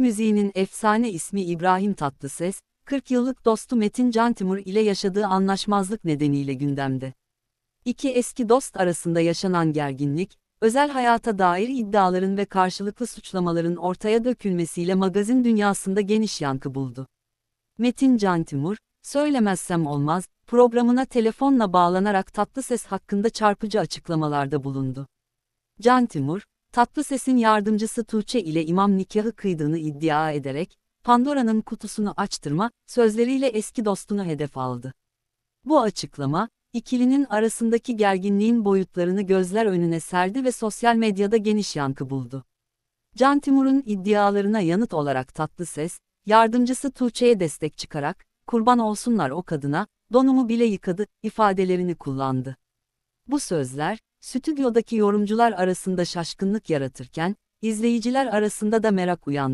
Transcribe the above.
müziğinin efsane ismi İbrahim Tatlıses, 40 yıllık dostu Metin Cantimur ile yaşadığı anlaşmazlık nedeniyle gündemde. İki eski dost arasında yaşanan gerginlik, özel hayata dair iddiaların ve karşılıklı suçlamaların ortaya dökülmesiyle magazin dünyasında geniş yankı buldu. Metin Cantimur, Söylemezsem Olmaz, programına telefonla bağlanarak Tatlıses hakkında çarpıcı açıklamalarda bulundu. Cantimur, Tatlıses'in yardımcısı Tuğçe ile imam nikahı kıydığını iddia ederek, Pandora'nın kutusunu açtırma, sözleriyle eski dostunu hedef aldı. Bu açıklama, ikilinin arasındaki gerginliğin boyutlarını gözler önüne serdi ve sosyal medyada geniş yankı buldu. Can Timur'un iddialarına yanıt olarak Tatlıses, yardımcısı Tuğçe'ye destek çıkarak, kurban olsunlar o kadına, donumu bile yıkadı, ifadelerini kullandı. Bu sözler, stüdyodaki yorumcular arasında şaşkınlık yaratırken, izleyiciler arasında da merak uyandırdı.